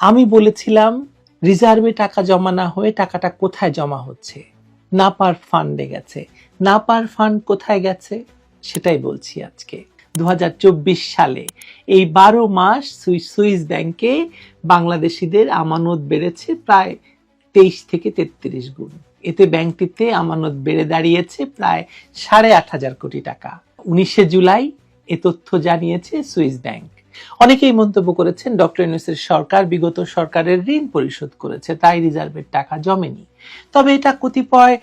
আমি বলেছিলাম, রিজার্ভে টাকা জমা না হয়ে টাকাটা কোথায় জমা হচ্ছে? নাপার ফান্ডে গেছে। নাপার ফান্ড কোথায় গেছে? সেটাই বলছি আজকে। দু হাজার চব্বিশ সালে এই বারো মাস সুইস ব্যাংকে বাংলাদেশিদের আমানত বেড়েছে প্রায় তেইশ থেকে তেত্রিশ গুণ। এতে ব্যাংকটিতে আমানত বেড়ে দাঁড়িয়েছে প্রায় সাড়ে আট হাজার কোটি টাকা। উনিশে জুলাই এ তথ্য জানিয়েছে সুইস ব্যাংক। অনেকেই মন্তব্য করেছেন, ডক্টর ইউনুসের সরকার বিগত সরকারের ঋণ পরিশোধ করেছে, তাই রিজার্ভের টাকা জমেনি। তবে এটা কতিপয়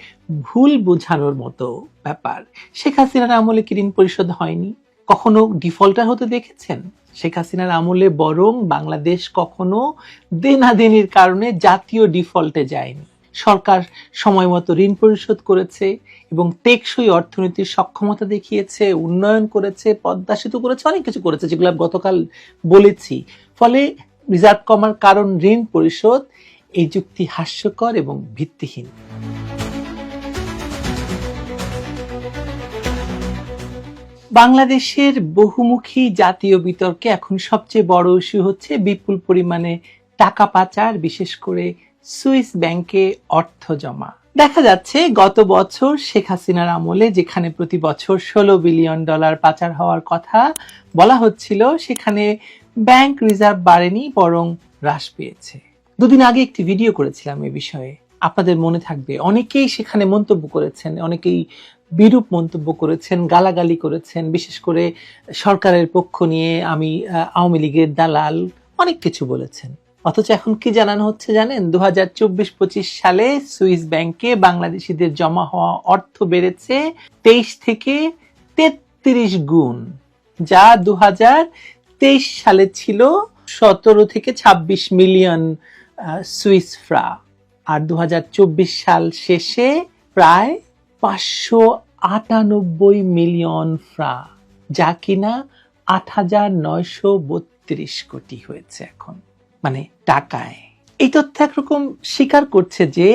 ভুল বোঝানোর মতো ব্যাপার। শেখ হাসিনার আমলে কি ঋণ পরিশোধ হয়নি? কখনো ডিফল্টার হতে দেখেছেন? শেখ হাসিনার আমলে বরং বাংলাদেশ কখনো দেনাদেনির কারণে জাতীয় ডিফল্টে যায়নি। সরকার সময় মতো ঋণ পরিশোধ করেছে এবং টেকসই অর্থনীতির সক্ষমতা দেখিয়েছে, উন্নয়ন করেছে, পদ্মা সেতু করেছে, অনেক কিছু করেছে যেগুলো গতকাল বলেছি। ফলে রিজার্ভ কমার কারণ ঋণ পরিশোধ, এই যুক্তি হাস্যকর এবং ভিত্তিহীন। বাংলাদেশের বহুমুখী জাতীয় বিতর্কে এখন সবচেয়ে বড় ইস্যু হচ্ছে বিপুল পরিমাণে টাকা পাচার, বিশেষ করে সুইস ব্যাংকে অর্থ জমা। দেখা যাচ্ছে গত বছর শেখ হাসিনার আমলে যেখানে প্রতি বছর ষোলো বিলিয়ন ডলার পাচার হওয়ার কথা বলা হচ্ছিল, সেখানে ব্যাংক রিজার্ভ বাড়েনি, বরং হ্রাস পেয়েছে। দুদিন আগে একটি ভিডিও করেছিলাম এ বিষয়ে। আপনাদের মনে থাকবে, অনেকেই সেখানে মন্তব্য করেছেন, অনেকেই বিরূপ মন্তব্য করেছেন, গালাগালি করেছেন, বিশেষ করে সরকারের পক্ষ নিয়ে আমি আওয়ামী লীগের দালাল অনেক কিছু বলেছেন। অথচ এখন কি জানানো হচ্ছে জানেন? দু হাজার চব্বিশ পঁচিশ সালে সুইস ব্যাংকে বাংলাদেশিদের জমা হওয়া অর্থ বেড়েছে তেইশ থেকে তেত্রিশ গুণ, যা দু হাজার তেইশ সালে ছিল সতেরো থেকে ছাব্বিশ মিলিয়ন সুইস ফ্রা। আর দু হাজার চব্বিশ সাল শেষে প্রায় পাঁচশো আটানব্বই মিলিয়ন ফ্রা, যা কিনা আট হাজার নয়শো বত্রিশ কোটি হয়েছে এখন। মানে টাকায়। এই তথ্য একরকম স্বীকার করছে যে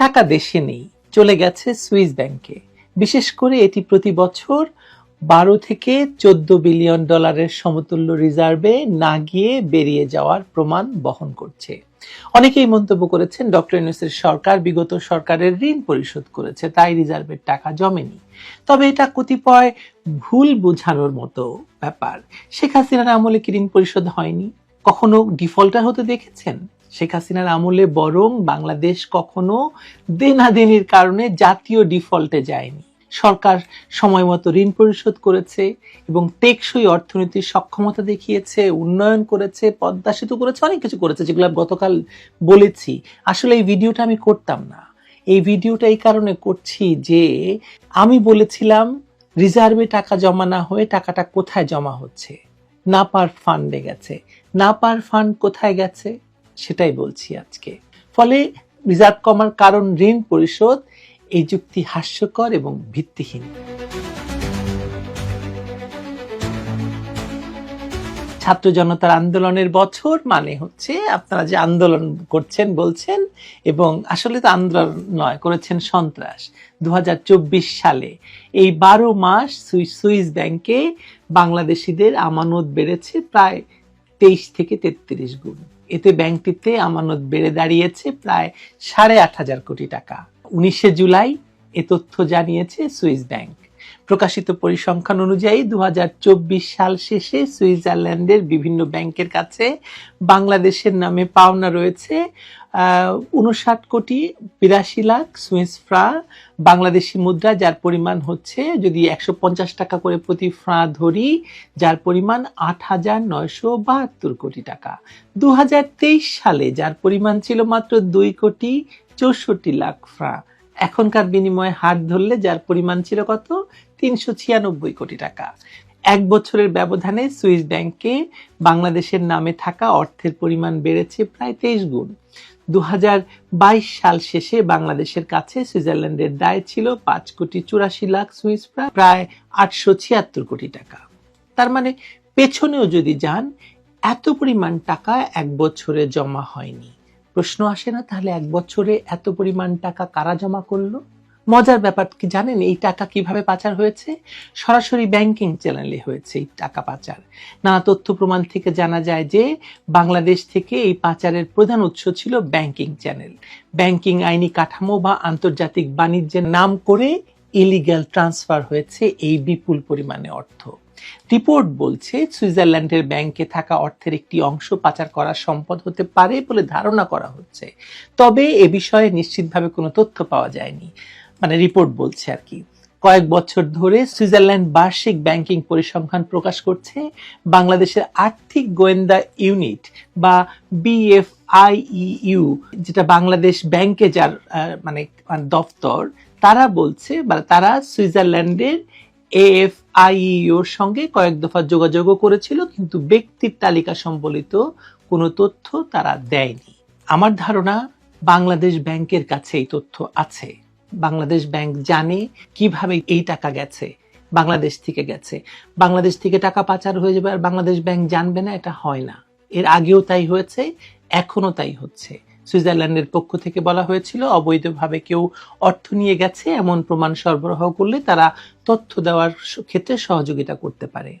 টাকা দেশে নেই, চলে গেছে সুইস ব্যাংকে। বিশেষ করে এটি প্রতি বছর বারো থেকে চোদ্দ বিলিয়ন ডলারের সমতুল্য রিজার্ভে না গিয়ে বেরিয়ে যাওয়ার প্রমাণ বহন করছে। অনেকেই মন্তব্য করেছেন, ডক্টর ইউনুসের সরকার বিগত সরকারের ঋণ পরিশোধ করেছে, তাই রিজার্ভের টাকা জমেনি। তবে এটা কতিপয় ভুল বোঝানোর মতো ব্যাপার। শেখ হাসিনার আমলে কি ঋণ পরিশোধ হয়নি? কখনো ডিফল্টার হতে দেখেছেন? শেখ হাসিনার আমলে বরং বাংলাদেশ কখনো দেনাদেনির কারণে জাতীয় ডিফল্টে যায়নি। সরকার সময় মতো ঋণ পরিশোধ করেছে এবং টেকসই অর্থনীতির সক্ষমতা দেখিয়েছে, উন্নয়ন করেছে, পদ্মা সেতু করেছে, অনেক কিছু করেছে যেগুলো গতকাল বলেছি। আসলে এই ভিডিওটা আমি করতাম না। এই ভিডিওটা এই কারণে করছি যে আমি বলেছিলাম, রিজার্ভে টাকা জমা না হয়ে টাকাটা কোথায় জমা হচ্ছে? নাপার ফান্ডে গেছে। নাপার ফান্ড কোথায় গেছে? সেটাই বলছি আজকে। ফলে রিজার্ভ কমার কারণ ঋণ পরিশোধ, এই যুক্তি হাস্যকর এবং ভিত্তিহীন। ছাত্র জনতার আন্দোলনের বছর মানে হচ্ছে আপনারা যে আন্দোলন করছেন, বলছেন এবং আসলে তো আন্দোলন নয়, করেছেন সন্ত্রাস। দু হাজার চব্বিশ সালে এই বারো মাস সুইস সুইস ব্যাংকে বাংলাদেশিদের আমানত বেড়েছে প্রায় তেইশ থেকে তেত্রিশ গুণ। এতে ব্যাংকটিতে আমানত বেড়ে দাঁড়িয়েছে প্রায় সাড়ে আট হাজার কোটি টাকা। উনিশে জুলাই এ তথ্য জানিয়েছে সুইস ব্যাংক। প্রকাশিত পরিসংখ্যান অনুযায়ী দু হাজার চব্বিশ সাল শেষে সুইজারল্যান্ডের বিভিন্ন ব্যাংকের কাছে বাংলাদেশের নামে পাওনা রয়েছে উনষাট কোটি বিরাশি লাখ সুইস ফ্রা বাংলাদেশি মুদ্রা, যার পরিমাণ হচ্ছে যদি একশো পঞ্চাশ টাকা করে প্রতি ফ্রা ধরি, যার পরিমাণ আট হাজার নয়শো বাহাত্তর কোটি টাকা। দু হাজার তেইশ সালে যার পরিমাণ ছিল মাত্র দুই কোটি চৌষট্টি লাখ ফ্রা। এখনকার বিনিময়ে হাত ধরলে যার পরিমাণ ছিল কত? তিনশো ছিয়ানব্বই কোটি টাকা। এক বছরের ব্যবধানে সুইস ব্যাংকে বাংলাদেশের নামে থাকা অর্থের পরিমাণ বেড়েছে প্রায় তেইশ গুণ। দু হাজার বাইশ সাল শেষে বাংলাদেশের কাছে সুইজারল্যান্ডের দায় ছিল পাঁচ কোটি চুরাশি লাখ সুইস প্রায় আটশো ছিয়াত্তর কোটি টাকা। তার মানে পেছনেও যদি যান, এত পরিমাণ টাকা এক বছরে জমা হয়নি। প্রশ্ন আসে না, তাহলে এক বছরে এত পরিমাণ টাকা কারা জমা করল? মজার ব্যাপার, কি জানেন এই টাকা কীভাবে পাচার হয়েছে? সরাসরি ব্যাংকিং চ্যানেলে হয়েছে এই টাকা পাচার। নানা তথ্য প্রমাণ থেকে জানা যায় যে, বাংলাদেশ থেকে এই পাচারের প্রধান উৎস ছিল ব্যাংকিং চ্যানেল ব্যাংকিং আইনি কাঠামো বা আন্তর্জাতিক বাণিজ্যের নাম করে ইলিগ্যাল ট্রান্সফার হয়েছে এই বিপুল পরিমাণে অর্থ। রিপোর্ট বলছে, সুইজারল্যান্ডের ব্যাংকে থাকা অর্থের একটি অংশ পাচার করা সম্পদ হতে পারে বলে ধারণা করা হচ্ছে। তবে এ বিষয়ে নিশ্চিতভাবে কোনো তথ্য পাওয়া যায়নি। মানে রিপোর্ট বলছে আর কি। কয়েক বছর ধরে সুইজারল্যান্ড বার্ষিক ব্যাংকিং পরিসংখ্যান প্রকাশ করছে, বাংলাদেশের আর্থিক গোয়েন্দা ইউনিট বা বিএফআইইউ যেটা বাংলাদেশ ব্যাংকে যার মানে দপ্তর তারা বলছে বা তারা সুইজারল্যান্ডের এএফআইইউর সঙ্গে কয়েক দফা যোগাযোগও করেছিল, কিন্তু ব্যক্তির তালিকা সম্বলিত কোনো তথ্য তারা দেয়নি। আমার ধারণা, বাংলাদেশ ব্যাংকের কাছে এই তথ্য আছে। বাংলাদেশ ব্যাংক জানে কীভাবে এই টাকা গেছে, বাংলাদেশ থেকে গেছে। বাংলাদেশ থেকে টাকা পাচার হয়ে যাবে আর বাংলাদেশ ব্যাংক জানবে না, এটা হয় না। এর আগেও তাই হয়েছে এখনও তাই হচ্ছে। সুইজারল্যান্ডের পক্ষ থেকে বলা হয়েছিল, অবৈধভাবে কেউ অর্থ নিয়ে গেছে, এমন প্রমাণ সরবরাহ করলে তারা তথ্য দেওয়ার ক্ষেত্রে সহযোগিতা করতে পারে।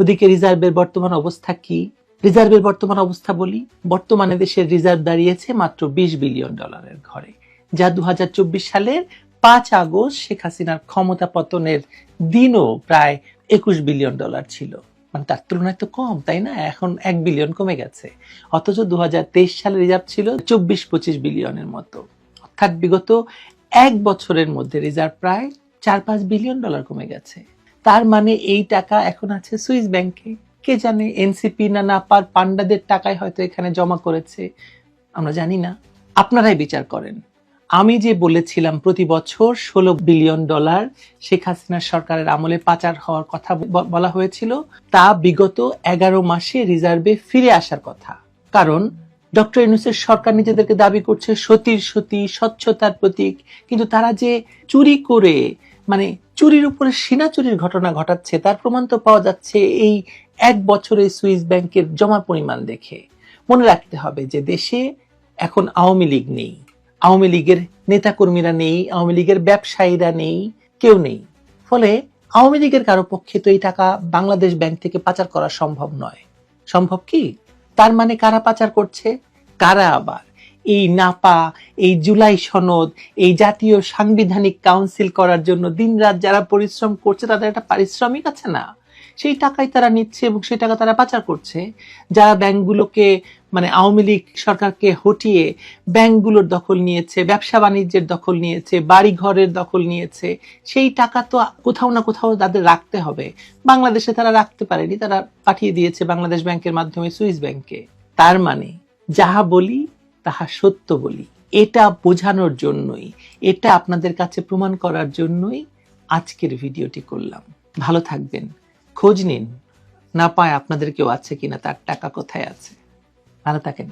ওদিকে রিজার্ভের বর্তমান অবস্থা কি? রিজার্ভের বর্তমান অবস্থা বলি, বর্তমানে দেশের রিজার্ভ দাঁড়িয়েছে মাত্র বিশ বিলিয়ন ডলারের ঘরে, যা দু হাজার চব্বিশ সালের পাঁচ আগস্ট শেখ হাসিনার ক্ষমতা পতনের দিনও প্রায় একুশ বিলিয়ন ডলার ছিল। মানে তার তুলনায় তো কম, তাই না? এখন এক বিলিয়ন কমে গেছে। অথচ দু হাজার তেইশ সালে রিজার্ভ ছিল চব্বিশ পঁচিশ বিলিয়নের মতো। অর্থাৎ বিগত এক বছরের মধ্যে রিজার্ভ প্রায় চার পাঁচ বিলিয়ন ডলার কমে গেছে। তার মানে এই টাকা এখন আছে সুইস ব্যাংকে। কে জানে এনসিপি না নাপার পান্ডাদের টাকায় হয়তো এখানে জমা করেছে, আমরা জানি না। আপনারাই বিচার করেন। আমি যে বলেছিলাম প্রতি বছর ষোলো বিলিয়ন ডলার শেখ হাসিনার সরকারের আমলে পাচার হওয়ার কথা বলা হয়েছিল, তা বিগত এগারো মাসে রিজার্ভে ফিরে আসার কথা। কারণ ডক্টর ইউনুসের সরকার নিজেদেরকে দাবি করছে সতীর সতী, স্বচ্ছতার প্রতীক, কিন্তু তারা যে চুরি করে মানে চুরির উপরে সিনা চুরির ঘটনা ঘটাচ্ছে, তার প্রমাণ তো পাওয়া যাচ্ছে এই এক বছরে সুইস ব্যাংকের জমা পরিমাণ দেখে। মনে রাখতে হবে যে দেশে এখন আওয়ামী লীগ নেই। আওয়ামী লীগের নেতাকর্মীরা নেই, আওয়ামী লীগের ব্যবসায়ীরা নেই, কেউ নেই। ফলে আওয়ামী লীগের কারও পক্ষে তো এই টাকা বাংলাদেশ ব্যাংক থেকে পাচার করা সম্ভব নয়। সম্ভব কি? তার মানে কারা পাচার করছে? কারা আবার? এই নাপা, এই জুলাই সনদ, এই জাতীয় সাংবিধানিক কাউন্সিল করার জন্য দিনরাত যারা পরিশ্রম করছে, তাদের একটা পারিশ্রমিক আছে না? সেই টাকাই তারা নিচ্ছে এবং সেই টাকা তারা পাচার করছে। যারা ব্যাংকগুলোকে মানে আওয়ামী লীগ সরকারকে হটিয়ে ব্যাংকগুলোর দখল নিয়েছে, ব্যবসা বাণিজ্যের দখল নিয়েছে বাড়ি ঘরের দখল নিয়েছে, সেই টাকা তো কোথাও না কোথাও তাদের রাখতে হবে। বাংলাদেশে তারা রাখতে পারেনি, তারা পাঠিয়ে দিয়েছে বাংলাদেশ ব্যাংকের মাধ্যমে সুইস ব্যাংকে। তার মানে যাহা বলি, তাহা সত্য বলি। এটা বোঝানোর জন্যই, এটা আপনাদের কাছে প্রমাণ করার জন্যই আজকের ভিডিওটি করলাম। ভালো থাকবেন। খোঁজ নিন। না পায় আপনাদের কেউ আছে কিনা তার টাকা কোথায় আছে? ভালো থাকেন।